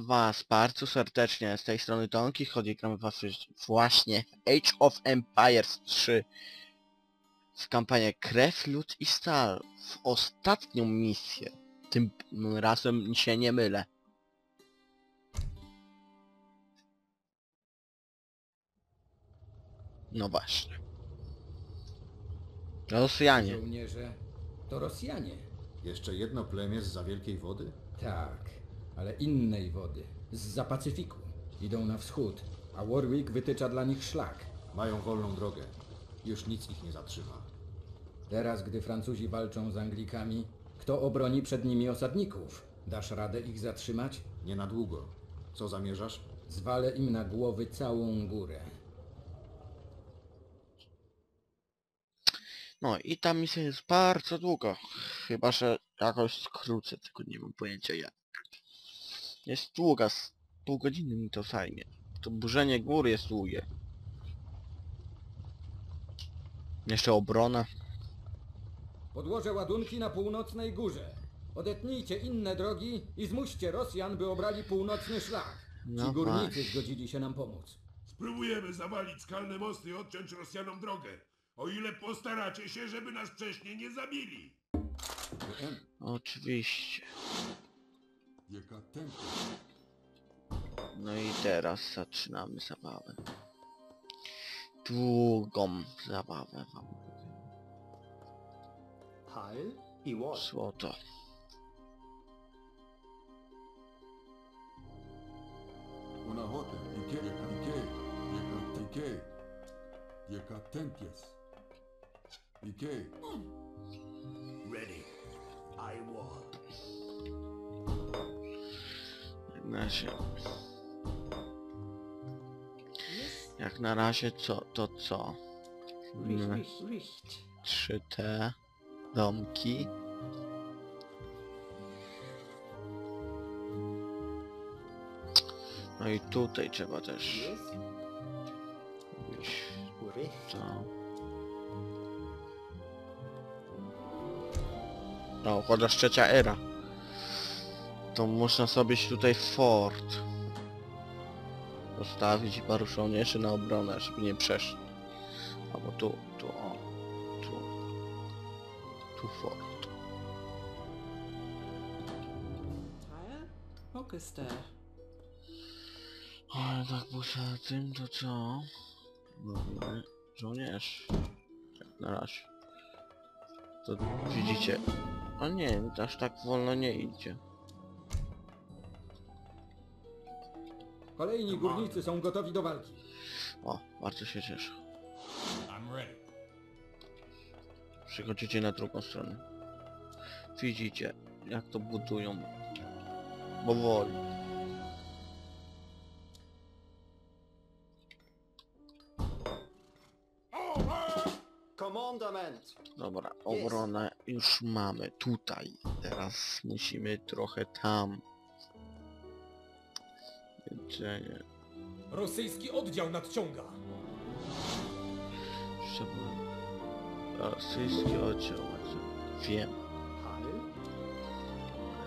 Witam was bardzo serdecznie, z tej strony Donki, chodzi gramy was właśnie w Age of Empires 3 w kampanię Krew, Lód i Stal w ostatnią misję. Tym razem się nie mylę. No właśnie. Rosjanie. Żołnierze to Rosjanie. Jeszcze jedno plemię z za wielkiej wody? Tak, ale innej wody. Z Pacyfiku. Idą na wschód, a Warwick wytycza dla nich szlak. Mają wolną drogę. Już nic ich nie zatrzyma. Teraz, gdy Francuzi walczą z Anglikami, kto obroni przed nimi osadników? Dasz radę ich zatrzymać? Nie na długo. Co zamierzasz? Zwalę im na głowy całą górę. No i ta misja jest bardzo długa. Chyba, że jakoś skrócę, tylko nie mam pojęcia jak. Jest długa, z pół godziny mi to zajmie. To burzenie gór jest długie. Jeszcze obrona. Podłożę ładunki na północnej górze. Odetnijcie inne drogi i zmuście Rosjan, by obrali północny szlak. No Ci górnicy właśnie. zgodzili się nam pomóc. Spróbujemy zawalić skalne mosty i odciąć Rosjanom drogę. O ile postaracie się, żeby nas wcześniej nie zabili. Oczywiście. Jaka tempo? No i teraz zaczynamy zabawę. Długą zabawę wam powiem. Heil i Wall. Złoto. Una hota, i que, jaka, i jaka tempies. I Ready. I wall. Na razie. Jak na razie co, to co? Trzy te domki. No i tutaj trzeba też robić to. No, chociaż trzecia era. To można sobie tutaj fort postawić i paru żołnierzy na obronę, żeby nie przeszli. Albo tu, tu, o, tu. Tu fort. Ale tak poza tym to co? Mamy żołnierz. Jak na razie. To widzicie. O nie, aż tak wolno nie idzie. Kolejni górnicy są gotowi do walki. O, bardzo się cieszę. I'm ready. Przychodzicie na drugą stronę. Widzicie, jak to budują. Powoli. Kommandament. Dobra, obronę już mamy tutaj. Teraz musimy trochę tam. Jedzenie. Rosyjski oddział nadciąga. Trzeba... Rosyjski oddział. Wiem. Heil.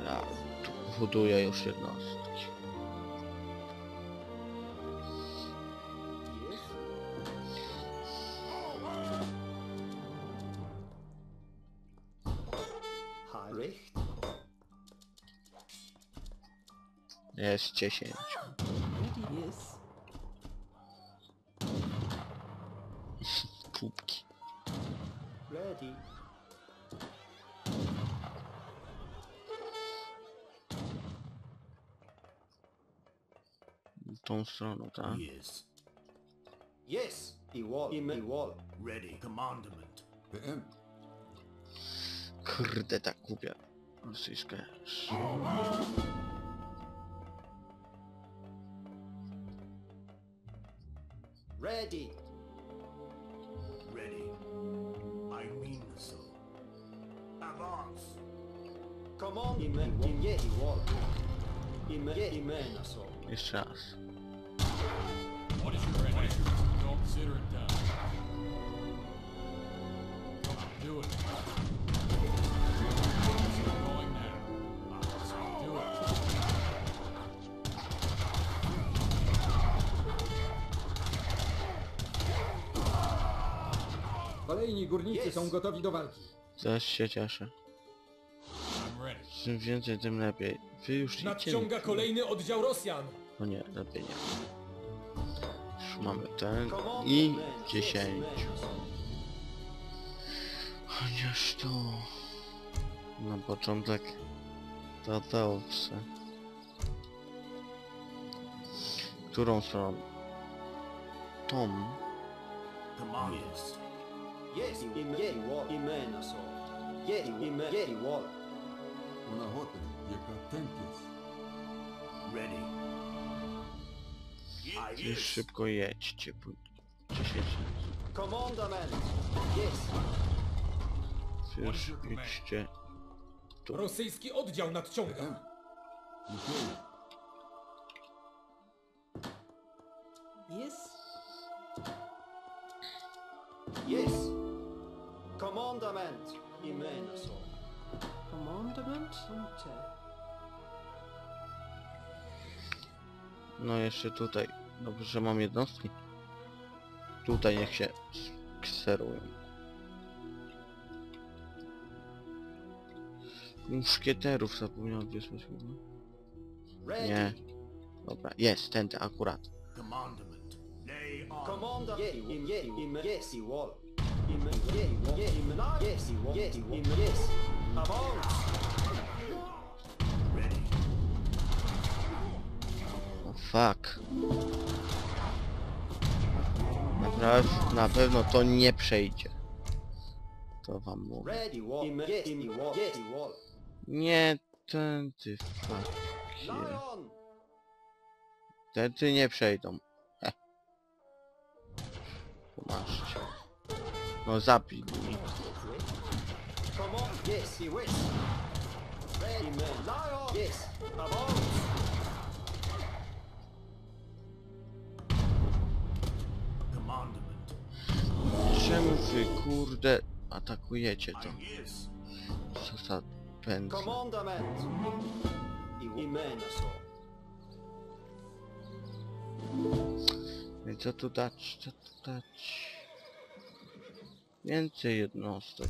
Ja tu buduję już jednostki. Jest 10. Ready is. Kubki. Ready. Tą stroną, tak? Yes. Yes. I Wall. I Wall. Ready. Commandment. PM, Kurde, tak głupia. Rosyjska Jeszcze raz. Kolejni górnicy są gotowi do walki. Zaś się cieszę. I'm ready. Więcej, tym lepiej. Wy już. Nadciąga kolejny oddział Rosjan. No nie, lepiej nie. Już mamy ten i the men. Yes, 10. men assault. Chociaż to... Na początek... Dobrze. Którą stroną? Tom? Yes. Yes, im je i wall. Imen assault. Je i imen je i wall. Una hote, jaka tentias. Gdzieś szybko jedźcie. 10. Commandament. Yes. Już idźcie. Tu. Rosyjski oddział nadciąga. Yes. Yes. Commandament. Imen assault. Commandment. Hunter. No jeszcze tutaj. Dobrze, że mam jednostki. Tutaj niech się kserują. Muszkieterów zapomniałem wysłać chyba. Ready. Nie. Dobra, jest, tędy akurat. Commander. Je im je im yes i wall. Yes i wall. Yes imen yes. Fuck. Naprawdę, na pewno to nie przejdzie. To wam mówię. Nie, tędy fuck. Lion. Tędy nie przejdą. Heh. Pomaszcie. No zabij mi. Yes i west. Ready men. Lion. Yes. Avance. Czemu wy kurde atakujecie to? Co za pędzle. Commandament. Więc co tu dać? Co tu dać? Więcej jednostek.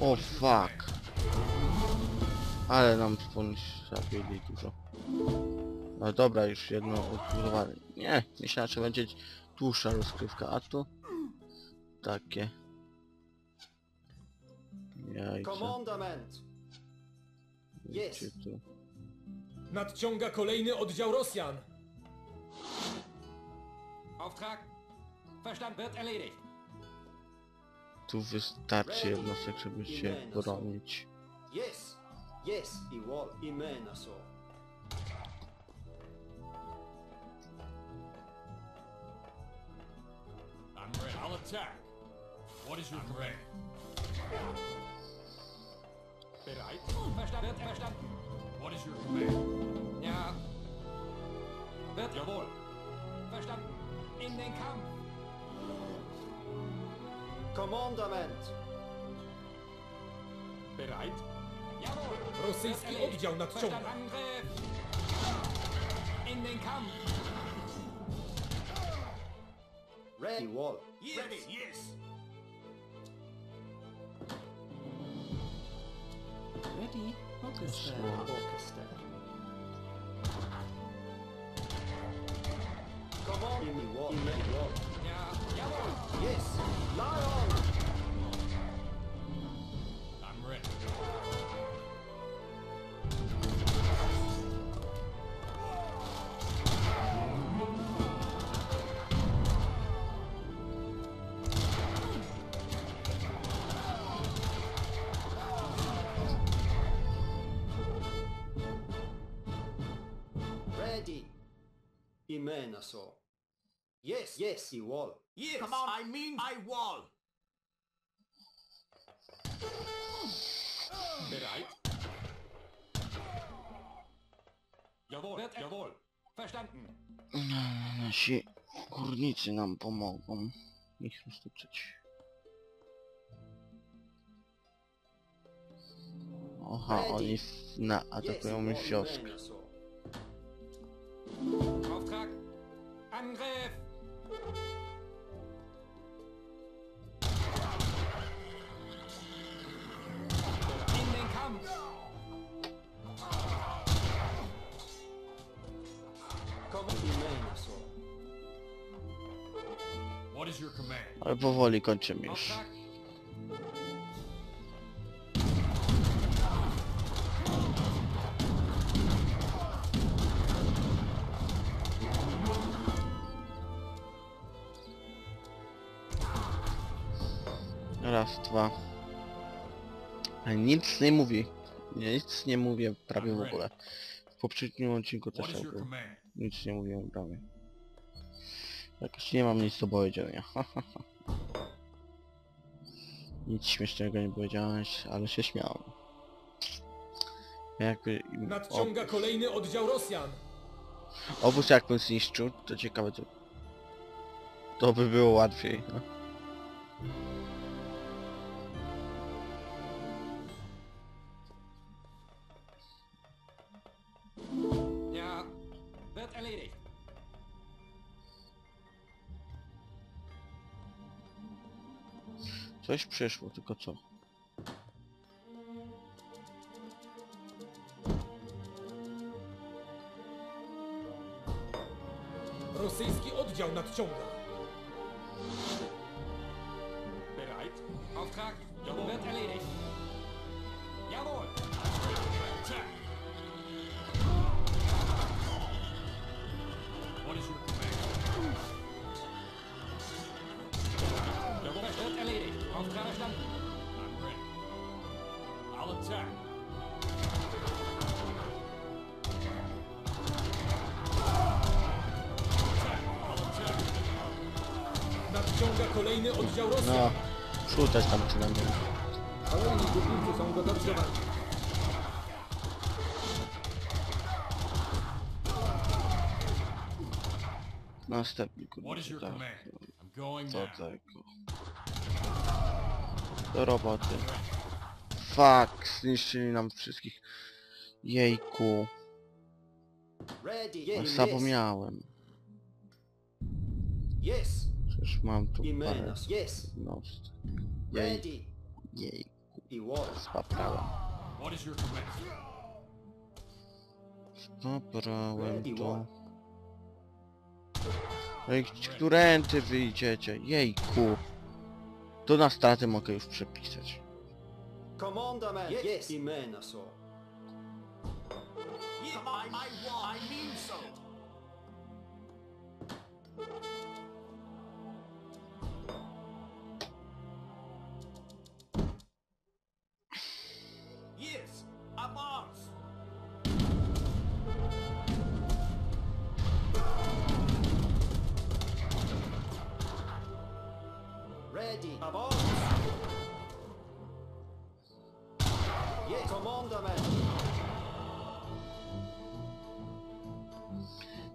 O fuck. Ale nam wspólnie zabili dużo. No dobra, już jedno odbudowane. Nie, myślałem, że będzie dłuższa rozgrywka, a tu takie. Jajce. Idźcie tu. Nadciąga kolejny oddział Rosjan. Auftrag. Verstand wird erledigt. Tu wystarczy jednostek, żeby się bronić. Yes. Yes. I wall. Imen assault. I'm ready. I'll attack. What is your command? Bereit. Verstand wird verstanden. What is your command? Ja. Wird jawohl. Verstanden. In den Kampf. Commandament. Bereit. Jawohl. Rosyjski Wird erledigt. oddział nadciąga. Verstand Angriff. In den Kampf. Ready. Wall. Ready, yes. Ready. Orchestra. Orchestra. Command. Imen wall. Imen wall. Ja. Jawohl. Yes. Lion. I'm ready. Ready. Imen assault. Yes, yes, he wall. Yes, Come on, I mean I wall. Bereit? Jawohl, jawohl. Verstanden. Nasi górnicy nam pomogą ich roztoczyć. Oha, oni na, atakują mi wioskę. Auftrag. Angriff! Ale powoli kończymy już. Raz, dwa. A nic nie mówi. Nic nie mówię prawie w ogóle. W poprzednim odcinku też jakby command? nic nie mówiłem prawie. Jakoś nie mam nic do powiedzenia. nic śmiesznego nie powiedziałeś, ale się śmiałem. Jakby... Nadciąga kolejny oddział Rosjan. Obóz jakbym zniszczył, to ciekawe to... To by było łatwiej, no. Coś przyszło, tylko co? Rosyjski oddział nadciąga. Oddział Rosjan. No, przód tam przynajmniej. Kolejni górnicy są gotowi do walki. Następny kurde, tak. now. tego? Do roboty. Fuck, zniszczyli nam wszystkich. Jejku, no, zapomniałem. yes. Przecież mam tu parę Imenas, yes. jednostek. Jej, Ready, jej, he wall. spaprałem. What is your command? Spaprałem Ready, to. one. I którędy wyjdziecie? Jejku. To na straty mogę już przepisać. Commandament, yes. Imenas I wall. I mean so.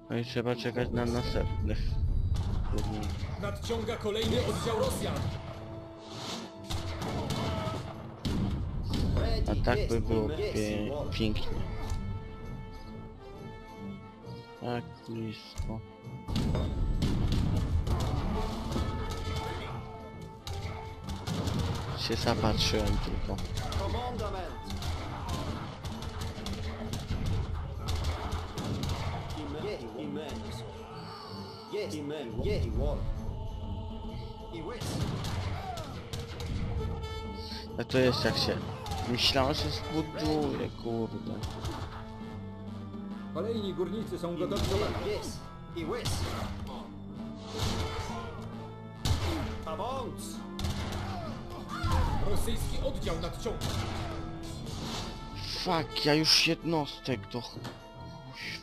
No i trzeba czekać na następnych. Nadciąga kolejny oddział Rosjan. A tak by było pie pięknie. Tak blisko. Się zapatrzyłem tylko. Imen, yes, he wall. He west. A to jest jak się... Myślałem, że zbuduje, kurde. Kolejni górnicy są gotowi do walki. Yes, he west. Avance. Rosyjski oddział nadciąga. Fuck, ja już jednostek do...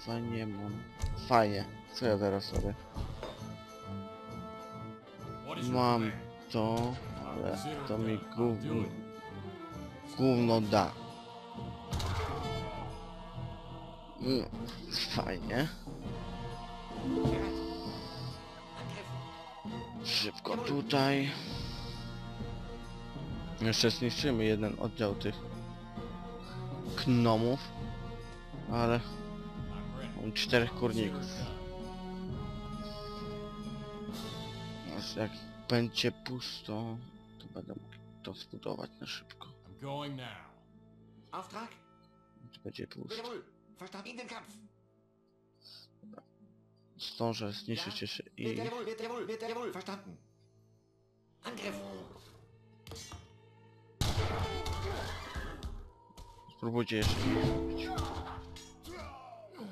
Kuźwa nie mam. Fajnie. Co ja teraz your Mam to, ale to mi gówno, gówno da. Mm, Fajnie. Szybko tutaj. Jeszcze zniszczymy jeden oddział tych gnomów. Ale czterech kurników. Aż jak będzie pusto, to będę mógł to zbudować na szybko. Auftrag? To będzie pusto. Kampf. Zdążę zniszczyć jeszcze i... Spróbujcie jeszcze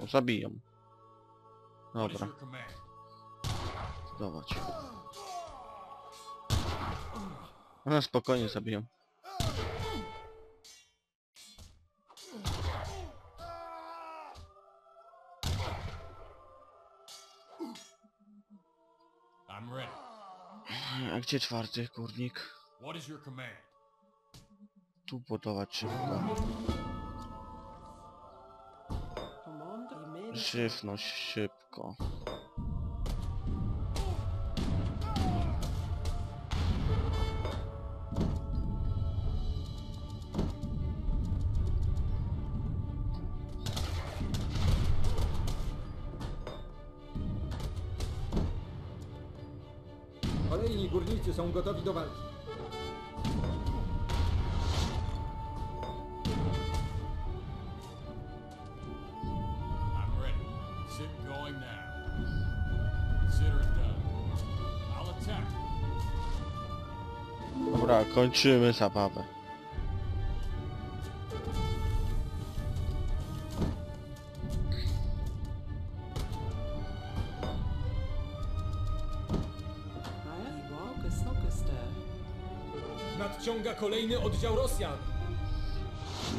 zabiją. Dobra, zdawać. No spokojnie zabiją. A gdzie czwarty kurnik? Tu budować szybko. Żywność szybko. Kolejni górnicy są gotowi do walki. Kończymy zabawę. Nadciąga kolejny oddział Rosjan.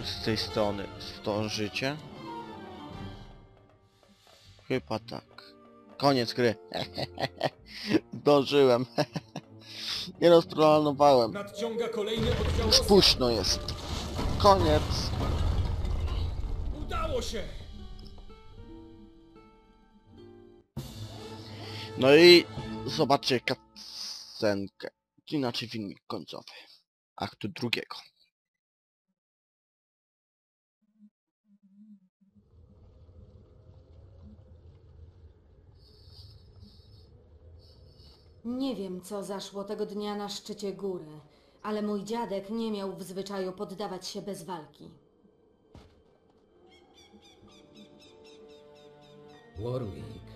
Z tej strony zdążycie? Chyba tak. Koniec gry. Zdążyłem. Nie rozplanowałem. Rosjan. Spuszno jest. Koniec. Udało się! No i zobaczcie kacenkę. Inaczej filmik końcowy. Aktu drugiego. Nie wiem, co zaszło tego dnia na szczycie góry, ale mój dziadek nie miał w zwyczaju poddawać się bez walki. Warwick.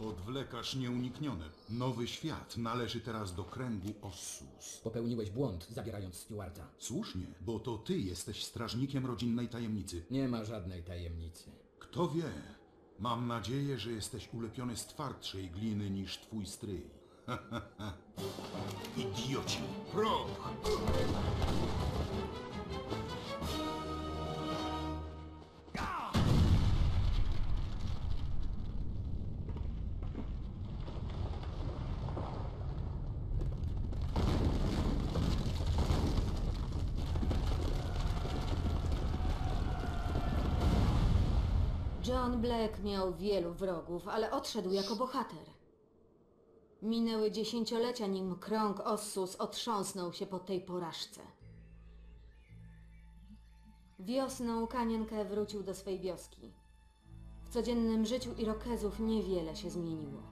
Odwlekasz nieuniknione. Nowy świat należy teraz do kręgu Ossus. Popełniłeś błąd, zabierając Stewarta. Słusznie, bo to ty jesteś strażnikiem rodzinnej tajemnicy. Nie ma żadnej tajemnicy. Kto wie? Mam nadzieję, że jesteś ulepiony z twardszej gliny niż twój stryj. Idioci! Proch! John Black miał wielu wrogów, ale odszedł jako bohater. Minęły dziesięciolecia, nim krąg Ossus otrząsnął się po tej porażce. Wiosną Kanienkę wrócił do swej wioski. W codziennym życiu Irokezów niewiele się zmieniło.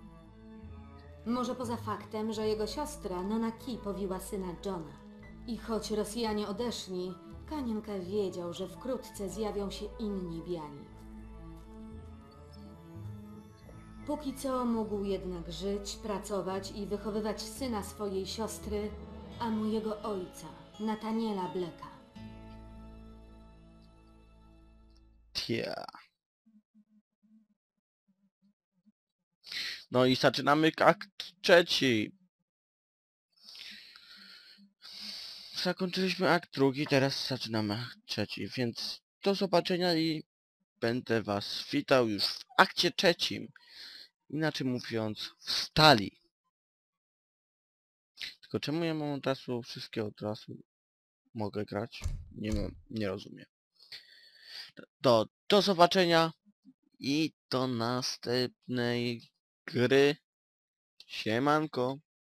Może poza faktem, że jego siostra Nonaki powiła syna Johna. I choć Rosjanie odeszli, Kanienka wiedział, że wkrótce zjawią się inni biali. Póki co mógł jednak żyć, pracować i wychowywać syna swojej siostry, a mojego ojca, Nataniela Bleka. Tia. No i zaczynamy akt trzeci. Zakończyliśmy akt drugi, teraz zaczynamy akt trzeci, więc do zobaczenia i będę was witał już w akcie trzecim. Inaczej mówiąc, w stali. Tylko czemu ja mam od razu wszystkie od razu mogę grać? Nie mam, nie rozumiem. Do, do zobaczenia i do następnej gry. Siemanko.